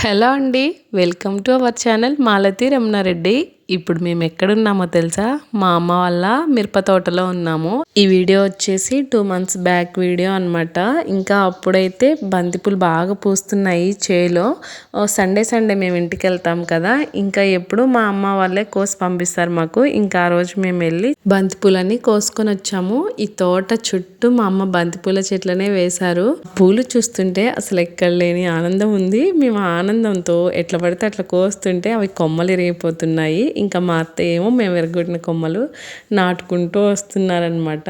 Hello అండి welcome to our channel Malathi Ramanareddy. ఇప్పుడు మేము ఎక్కడున్నామో తెలుసా? మా అమ్మ వాళ్ళ మిరప తోటలో ఉన్నాము. ఈ వీడియో వచ్చేసి టూ మంత్స్ బ్యాక్ వీడియో అనమాట ఇంకా అప్పుడైతే బంతిపూలు బాగా పూస్తున్నాయి చేలో. సండే సండే మేము ఇంటికి వెళ్తాం కదా. ఇంకా ఎప్పుడు మా అమ్మ వాళ్ళే కోసి పంపిస్తారు మాకు. ఇంకా ఆ రోజు మేము వెళ్ళి బంతిపూలన్నీ కోసుకొని వచ్చాము. ఈ తోట చుట్టూ మా అమ్మ బంతిపూల చెట్లనే వేశారు. పూలు చూస్తుంటే అసలు ఎక్కడ లేని ఆనందం ఉంది. మేము ఆనందంతో ఎట్లా పడితే అట్లా కోస్తుంటే అవి కొమ్మలు ఇరిగిపోతున్నాయి ఇంకా మా అత్త ఏమో మేము ఎరగొట్టిన కొమ్మలు నాటుకుంటూ వస్తున్నారనమాట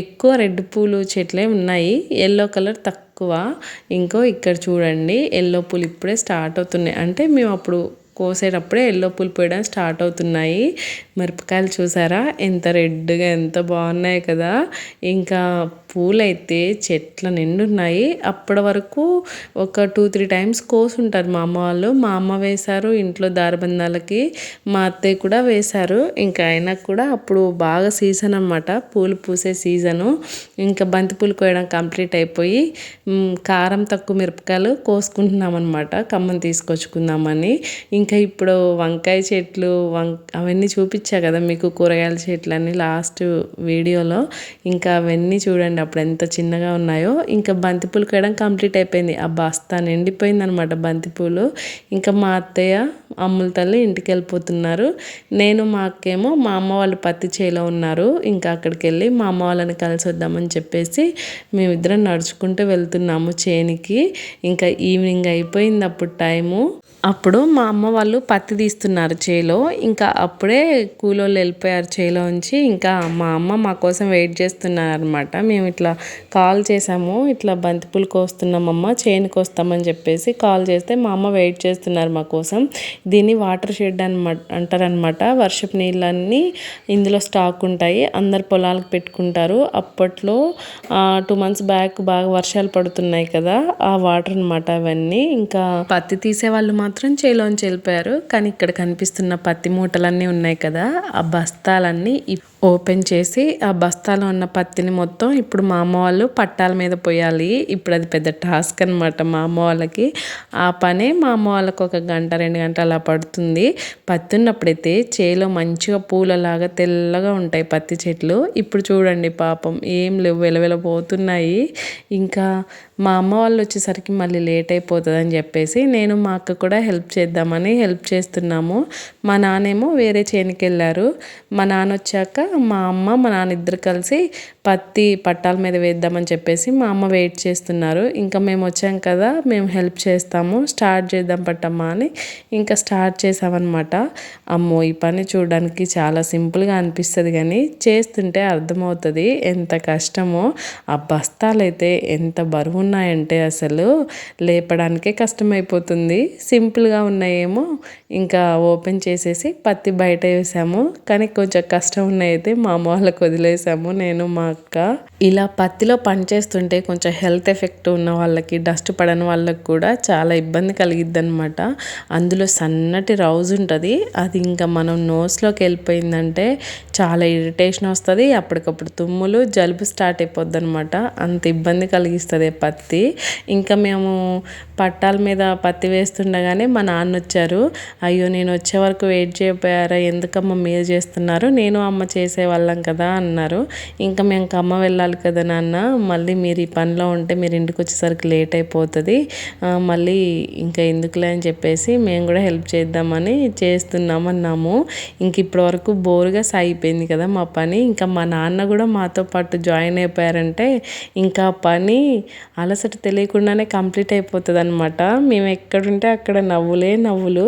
ఎక్కువ రెడ్ పూలు చెట్లే ఉన్నాయి. ఎల్లో కలర్ తక్కువ. ఇంకో ఇక్కడ చూడండి ఎల్లో పూలు ఇప్పుడే స్టార్ట్ అవుతున్నాయి. అంటే మేము అప్పుడు కోసేటప్పుడే ఎల్లో పూలు పోయడం స్టార్ట్ అవుతున్నాయి. మిరపకాయలు చూసారా? ఎంత రెడ్గా ఎంత బాగున్నాయి కదా. ఇంకా పూలైతే చెట్ల నిండున్నాయి. అప్పటి వరకు ఒక టూ త్రీ టైమ్స్ కోసుంటారు మా అమ్మ వాళ్ళు. మా అమ్మ వేశారు ఇంట్లో దారబంధాలకి మా అత్తయ్య కూడా వేశారు. ఇంకా అయినా కూడా అప్పుడు బాగా సీజన్ అనమాట పూలు పూసే సీజను ఇంకా బంతి పూలు కోయడం కంప్లీట్ అయిపోయి కారం తక్కువ మిరపకాయలు కోసుకుంటున్నాం అనమాట ఖమ్మం తీసుకొచ్చుకుందామని. ఇంకా ఇప్పుడు వంకాయ చెట్లు వం అవన్నీ చూపించా కదా మీకు కూరగాయల చెట్లన్నీ లాస్ట్ వీడియోలో. ఇంకా అవన్నీ చూడండి. అప్పుడు ఎంత చిన్నగా ఉన్నాయో. ఇంకా బంతిపూలు కోయడం కంప్లీట్ అయిపోయింది. ఆ బస్తా నిండిపోయింది అనమాట బంతిపూలు ఇంకా మా అత్తయ్య అమ్ముల తల్లి ఇంటికి వెళ్ళిపోతున్నారు. నేను మా అక్కేమో మా అమ్మ వాళ్ళు పత్తి చేలో ఉన్నారు. ఇంకా అక్కడికి వెళ్ళి మా అమ్మ వాళ్ళని కలిసి వద్దామని చెప్పేసి మేమిద్దరం నడుచుకుంటూ వెళ్తున్నాము చేనికి. ఇంకా ఈవినింగ్ అయిపోయింది అప్పుడు టైము. అప్పుడు మా అమ్మ వాళ్ళు పత్తి తీస్తున్నారు చేలో. ఇంకా అప్పుడే కూలోళ్ళు వెళ్ళిపోయారు చేలో ఉంచి ఇంకా మా అమ్మ మా కోసం వెయిట్ చేస్తున్నారు అనమాట మేము ఇట్లా కాల్ చేసాము. ఇట్లా బంతిపూలు కోస్తున్నామమ్మ చేను వస్తామని చెప్పేసి కాల్ చేస్తే మా అమ్మ వెయిట్ చేస్తున్నారు మా కోసం. దీన్ని వాటర్ షెడ్ అనమాట అంటారనమాట వర్షపు నీళ్ళన్నీ ఇందులో స్టాక్ ఉంటాయి. అందరు పొలాలకు పెట్టుకుంటారు. అప్పట్లో టూ మంత్స్ బ్యాక్ బాగా వర్షాలు పడుతున్నాయి కదా ఆ వాటర్ అనమాట అవన్నీ. ఇంకా పత్తి తీసే వాళ్ళు మాత్రం చేలోంచి వెళ్ళిపోయారు. కానీ ఇక్కడ కనిపిస్తున్న పత్తి మూటలన్నీ ఉన్నాయి కదా ఆ బస్తాలన్నీ ఓపెన్ చేసి ఆ బస్తాలో ఉన్న పత్తిని మొత్తం ఇప్పుడు మా అమ్మ వాళ్ళు పట్టాల మీద పోయాలి. ఇప్పుడు అది పెద్ద టాస్క్ అనమాట మా అమ్మ వాళ్ళకి. ఆ పనే మా అమ్మ వాళ్ళకి ఒక గంట రెండు గంటలు అలా పడుతుంది. పత్తి ఉన్నప్పుడైతే చేలో మంచిగా పూలలాగా తెల్లగా ఉంటాయి పత్తి చెట్లు. ఇప్పుడు చూడండి పాపం ఏం లేవు వెలవెలబోతున్నాయి ఇంకా మా అమ్మ వాళ్ళు వచ్చేసరికి మళ్ళీ లేట్ అయిపోతుంది అని చెప్పేసి నేను మా అక్క కూడా హెల్ప్ చేద్దామని హెల్ప్ చేస్తున్నాము. మా నాన్నేమో వేరే చేనికి వెళ్ళారు. మా నాన్న వచ్చాక మా అమ్మ మా నాన్న ఇద్దరు కలిసి పత్తి పట్టాల మీద వేద్దామని చెప్పేసి మా అమ్మ వెయిట్ చేస్తున్నారు. ఇంకా మేము వచ్చాం కదా మేము హెల్ప్ చేస్తాము. స్టార్ట్ చేద్దాం పట్టమ్మా అని ఇంకా స్టార్ట్ చేసామన్నమాట. అమ్మో ఈ పని చూడడానికి చాలా సింపుల్గా అనిపిస్తుంది కానీ చేస్తుంటే అర్థమవుతుంది ఎంత కష్టమో. ఆ బస్తాలు అయితే ఎంత బరువు ఉన్నాయంటే అసలు లేపడానికే కష్టమైపోతుంది. సింపుల్గా ఉన్నాయేమో. ఇంకా ఓపెన్ చేసేసి పత్తి బయట వేసాము. కానీ కొంచెం కష్టం ఉన్నాయి అయితే మా అమ్మ వాళ్ళకి వదిలేసాము నేను మా అక్క. ఇలా పత్తిలో పనిచేస్తుంటే కొంచెం హెల్త్ ఎఫెక్ట్ ఉన్న వాళ్ళకి డస్ట్ పడని వాళ్ళకి కూడా చాలా ఇబ్బంది కలిగిద్ది అనమాట అందులో సన్నటి రౌజ్ ఉంటుంది. అది ఇంకా మనం నోస్లోకి వెళ్ళిపోయిందంటే చాలా ఇరిటేషన్ వస్తుంది. అప్పటికప్పుడు తుమ్ములు జలుబు స్టార్ట్ అయిపోద్ది అనమాట అంత ఇబ్బంది కలిగిస్తుంది పత్తి. ఇంకా మేము పట్టాల మీద పత్తి వేస్తుండగానే మా నాన్న వచ్చారు. అయ్యో నేను వచ్చే వరకు వెయిట్ చేయకపోయారా ఎందుకమ్మ మీరు చేస్తున్నారు? నేను అమ్మ చేసేవాళ్ళం కదా అన్నారు. ఇంకా మేము కమ్మ వెళ్ళాలి కదా నాన్న మళ్ళీ మీరు ఈ పనిలో ఉంటే మీరు ఇంటికి వచ్చేసరికి లేట్ అయిపోతుంది. మళ్ళీ ఇంకా ఎందుకులే అని చెప్పేసి మేము కూడా హెల్ప్ చేద్దామని చేస్తున్నామన్నాము. ఇంక ఇప్పటి వరకు బోరుగా సాగిపోయింది కదా మా పని. ఇంకా మా నాన్న కూడా మాతో పాటు జాయిన్ అయిపోయారంటే ఇంకా పని అలసట తెలియకుండానే కంప్లీట్ అయిపోతుంది అనమాట మేము ఎక్కడుంటే అక్కడ నవ్వులే నవ్వులు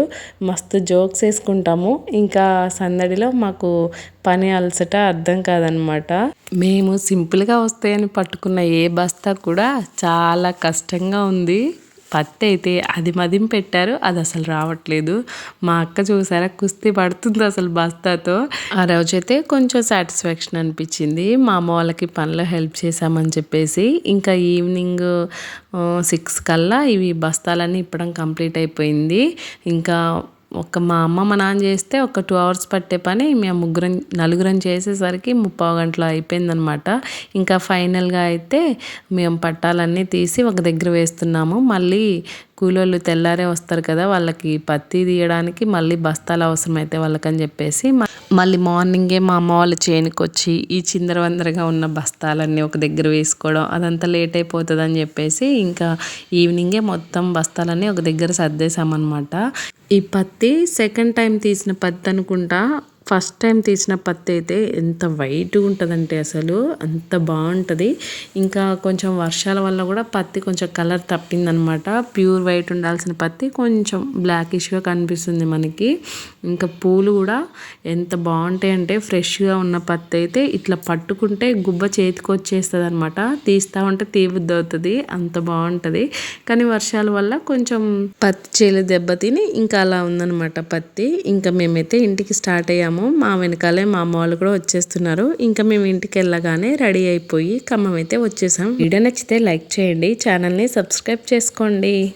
మస్తు జోక్స్ వేసుకుంటాము. ఇంకా సందడిలో మాకు పని అలసట అర్థం కాదనమాట. మేము సింపుల్గా వస్తాయని పట్టుకున్న ఏ బస్తా కూడా చాలా కష్టంగా ఉంది. పత్తి అయితే అది మదిం పెట్టారు అది అసలు రావట్లేదు. మా అక్క చూసారా కుస్తీ పడుతుంది అసలు బస్తాతో. ఆ రోజైతే కొంచెం సాటిస్ఫాక్షన్ అనిపించింది. మా అమ్మ వాళ్ళకి పనిలో హెల్ప్ చేశామని చెప్పేసి ఇంకా ఈవినింగ్ సిక్స్ కల్లా ఇవి బస్తాలన్నీ ఇప్పడం కంప్లీట్ అయిపోయింది. ఇంకా ఒక మా అమ్మ మా నాన్న చేస్తే ఒక టూ అవర్స్ పట్టే పని. మేము ముగ్గురం నలుగురం చేసేసరికి ముప్పావు గంటలో అయిపోయిందనమాట. ఇంకా ఫైనల్గా అయితే మేము పట్టాలన్నీ తీసి ఒక దగ్గర వేస్తున్నాము. మళ్ళీ కూలోళ్ళు తెల్లారే వస్తారు కదా వాళ్ళకి పత్తి తీయడానికి మళ్ళీ బస్తాలు అవసరమైతే వాళ్ళకని చెప్పేసి మళ్ళీ మార్నింగే మా అమ్మ వాళ్ళ చేనుకి వచ్చి ఈ చిందరవందరగా ఉన్న బస్తాలన్నీ ఒక దగ్గర వేసుకోవడం అదంతా లేట్ అయిపోతుంది అని చెప్పేసి ఇంకా ఈవినింగే మొత్తం బస్తాలన్నీ ఒక దగ్గర సర్దేశామన్నమాట. ఈ పత్తి సెకండ్ టైం తీసిన పత్తి అనుకుంటా ఫస్ట్ టైం తీసిన పత్తి అయితే ఎంత వైట్గా ఉంటుందంటే అసలు అంత బాగుంటుంది. ఇంకా కొంచెం వర్షాల వల్ల కూడా పత్తి కొంచెం కలర్ తప్పిందనమాట. ప్యూర్ వైట్ ఉండాల్సిన పత్తి కొంచెం బ్లాకిష్గా కనిపిస్తుంది మనకి. ఇంకా పూలు కూడా ఎంత బాగుంటాయి అంటే ఫ్రెష్గా ఉన్న పత్తి అయితే ఇట్లా పట్టుకుంటే గుబ్బ చేతికి వచ్చేస్తుంది అనమాట తీస్తా ఉంటే తీబుద్ది అవుతుంది అంత బాగుంటుంది. కానీ వర్షాల వల్ల కొంచెం పత్తి చేలు దెబ్బతిని ఇంకా అలా ఉందన్నమాట పత్తి. ఇంకా మేమైతే ఇంటికి స్టార్ట్ అయ్యాము. మా వెనకాలే మా అమ్మ వాళ్ళు కూడా వచ్చేస్తున్నారు. ఇంకా మేము ఇంటికి వెళ్ళగానే రెడీ అయిపోయి ఖమ్మం అయితే వచ్చేసాం. వీడియో నచ్చితే లైక్ చేయండి. ఛానల్ని సబ్స్క్రైబ్ చేసుకోండి.